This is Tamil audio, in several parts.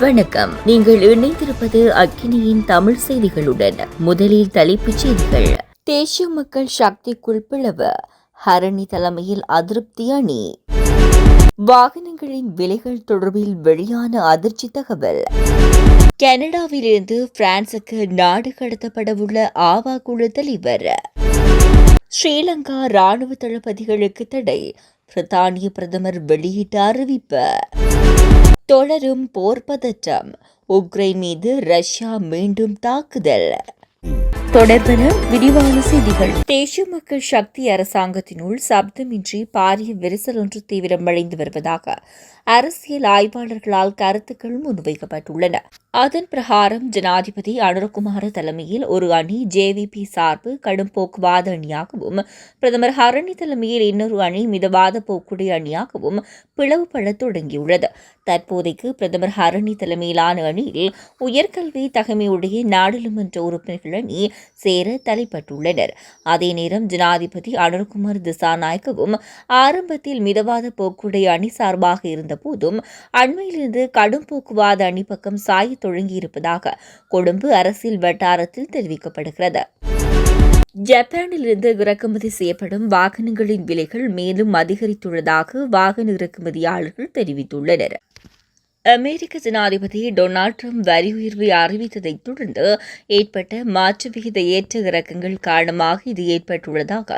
வணக்கம். நீங்கள் இணைந்திருப்பது அக்கினியின் தமிழ் செய்திகளுடன். முதலில் தலைப்புச் செய்திகள். தேசிய மக்கள் சக்திக்குள் பிளவு. ஹரணி தலைமையில் அதிருப்தி அணி. வாகனங்களின் விலைகள் தொடர்பில் வெளியான அதிர்ச்சி தகவல். கனடாவிலிருந்து பிரான்சுக்கு நாடு கடத்தப்படவுள்ள ஆவா குழு தலைவர். ஸ்ரீலங்கா ராணுவ தளபதிகளுக்கு தடை. பிரித்தானிய பிரதமர் வெளியிட்ட அறிவிப்பு. தொடரும் போர் பதற்றம். உக்ரைன் மீது ரஷ்யா மீண்டும் தாக்குதல். தொடர்பென விரிவான செய்திகள். தேசிய மக்கள் சக்தி அரசாங்கத்தினுள் சப்தமின்றி பாரிய விரிசல் ஒன்று தீவிரமடைந்து வருவதாக அரசியல் ஆய்வாளர்களால் கருத்துக்கள் முன்வைக்கப்பட்டுள்ளன. அதன் பிரகாரம் ஜனாதிபதி அனுரகுமார தலைமையில் ஒரு அணி ஜேவிபி சார்பு கடும் போக்குவாத அணியாகவும் பிரதமர் ஹரணி தலைமையில் இன்னொரு அணி மிதவாத போக்குடை அணியாகவும் பிளவுபட தொடங்கியுள்ளது. தற்போதைக்கு பிரதமர் ஹரணி தலைமையிலான அணியில் உயர்கல்வி தகமையுடைய நாடாளுமன்ற உறுப்பினர்கள் அணி சேர தலைப்பட்டுள்ளனர். அதே நேரம் ஜனாதிபதி அனுர்குமார் திசாநாயக்கவும் ஆரம்பத்தில் மிதவாத போக்குடை அணி சார்பாக இருந்த போதும் அண்மையிலிருந்து கடும் போக்குவாத அணி பக்கம் சாய தொடங்கியிருப்பதாக கொழும்பு அரசியல் வட்டாரத்தில் தெரிவிக்கப்படுகிறது. ஜப்பானிலிருந்து இறக்குமதி செய்யப்படும் வாகனங்களின் விலைகள் மேலும் அதிகரித்துள்ளதாக வாகன இறக்குமதியாளர்கள் தெரிவித்துள்ளனர். அமெரிக்க ஜனாதிபதி டொனால்ட் ட்ரம்ப் வரி உயர்வை அறிவித்ததைத் தொடர்ந்து ஏற்பட்ட மாற்று விகித ஏற்ற இறக்கங்கள் காரணமாக இது ஏற்பட்டுள்ளதாக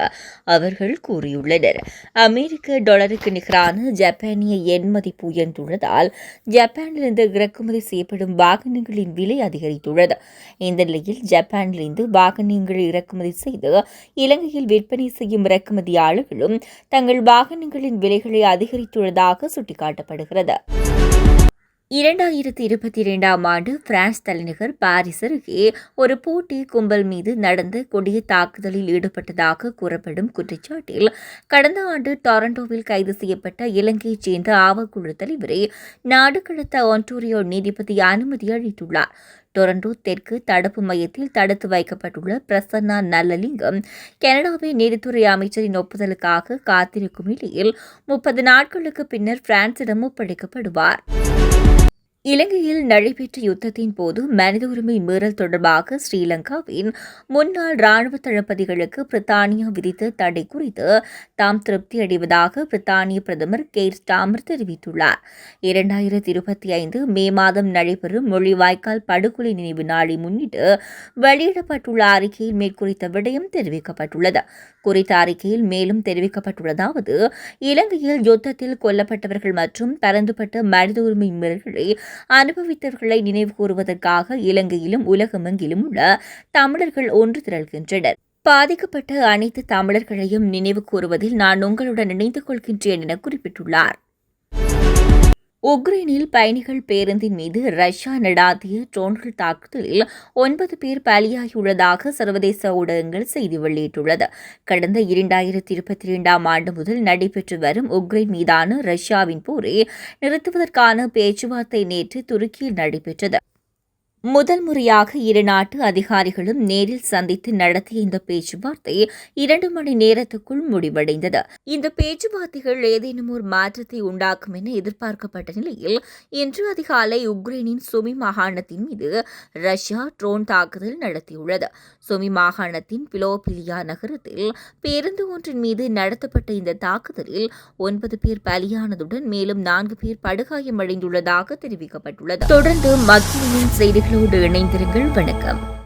அவர்கள் கூறியுள்ளனர். அமெரிக்க டாலருக்கு நிகரான ஜப்பானிய எண் மதிப்பு உயர்ந்துள்ளதால் ஜப்பானிலிருந்து இறக்குமதி செய்யப்படும் வாகனங்களின் விலை அதிகரித்துள்ளது. இந்த நிலையில் ஜப்பானிலிருந்து வாகனங்களை இறக்குமதி செய்து இலங்கையில் விற்பனை செய்யும் இறக்குமதியாளர்களும் தங்கள் வாகனங்களின் விலைகளை அதிகரித்துள்ளதாக சுட்டிக்காட்டப்படுகிறது. இரண்டாயிரத்தி இருபத்தி இரண்டாம் ஆண்டு பிரான்ஸ் தலைநகர் பாரிஸ் அருகே ஒரு போட்டி கும்பல் மீது நடந்த கொடிய தாக்குதலில் ஈடுபட்டதாக கூறப்படும் குற்றச்சாட்டில் கடந்த ஆண்டு டொரண்டோவில் கைது செய்யப்பட்ட இலங்கையைச் சேர்ந்த ஆவக்குழு தலைவரை நாடு கடத்த ஒன்டோரியோ நீதிபதி அனுமதி அளித்துள்ளார். டொரண்டோ தெற்கு தடுப்பு மையத்தில் தடுத்து வைக்கப்பட்டுள்ள பிரசன்னா நல்லலிங்கம் கனடாவின் நீதித்துறை அமைச்சரின் ஒப்புதலுக்காக காத்திருக்கும் நிலையில் முப்பது நாட்களுக்கு பின்னர் பிரான்சிடம் ஒப்படைக்கப்படுவார். இலங்கையில் நடைபெற்ற யுத்தத்தின் போது மனித உரிமை மீறல் தொடர்பாக ஸ்ரீலங்காவின் முன்னாள் ராணுவ தளபதிகளுக்கு பிரித்தானியா விதித்த தடை குறித்து தாம் திருப்தி அடைவதாக பிரித்தானிய பிரதமர் கேர் ஸ்டாமர் தெரிவித்துள்ளார். இரண்டாயிரத்தி இருபத்தி ஐந்து மே மாதம் நடைபெறும் மொழிவாய்க்கால் படுகொலை நினைவு நாளை முன்னிட்டு வெளியிடப்பட்டுள்ள அறிக்கையில் மேற்குறித்த விடயம் தெரிவிக்கப்பட்டுள்ளது. குறித்த அறிக்கையில் மேலும் தெரிவிக்கப்பட்டுள்ளதாவது இலங்கையில் யுத்தத்தில் கொல்லப்பட்டவர்கள் மற்றும் பரந்துபட்ட மனித உரிமை மீறல்களை அனுபவித்தவர்களை நினைவு கூறுவதற்காக இலங்கையிலும் உலகமெங்கிலும் உள்ள தமிழர்கள் ஒன்று திரள்கின்றனர். பாதிக்கப்பட்ட அனைத்து தமிழர்களையும் நினைவு கூறுவதில் நான் உங்களுடன் இணைந்து கொள்கின்றேன் என குறிப்பிட்டுள்ளார். உக்ரைனில் பயணிகள் பேருந்தின் மீது ரஷ்யா நடாத்திய ட்ரோன்கள் தாக்குதலில் ஒன்பது பேர் பலியாகியுள்ளதாக சர்வதேச ஊடகங்கள் செய்தி வெளியிட்டுள்ளது. கடந்த இரண்டாயிரத்தி இருபத்தி இரண்டாம் ஆண்டு முதல் நடைபெற்று வரும் உக்ரைன் மீதான ரஷ்யாவின் போரை நிறுத்துவதற்கான பேச்சுவார்த்தை நேற்று துருக்கியில் நடைபெற்றது. முதல் முறையாக இரு நாட்டு அதிகாரிகளும் நேரில் சந்தித்து நடத்திய இந்த பேச்சுவார்த்தை இரண்டு மணி நேரத்துக்குள் முடிவடைந்தது. இந்த பேச்சுவார்த்தைகள் ஏதேனும் ஒரு மாற்றத்தை உண்டாக்கும் என எதிர்பார்க்கப்பட்ட நிலையில் இன்று அதிகாலை உக்ரைனின் சுமி மாகாணத்தின் மீது ரஷ்யா ட்ரோன் தாக்குதல் நடத்தியுள்ளது. சுமி மாகாணத்தின் பிலோபிலியா நகரத்தில் பேருந்து ஒன்றின் மீது நடத்தப்பட்ட இந்த தாக்குதலில் ஒன்பது பேர் பலியானதுடன் மேலும் நான்கு பேர் படுகாயமடைந்துள்ளதாக தெரிவிக்கப்பட்டுள்ளது. தொடர்ந்து மத்தியின் செய்திகள் எங்களோடு இணைந்திருங்கள். வணக்கம்.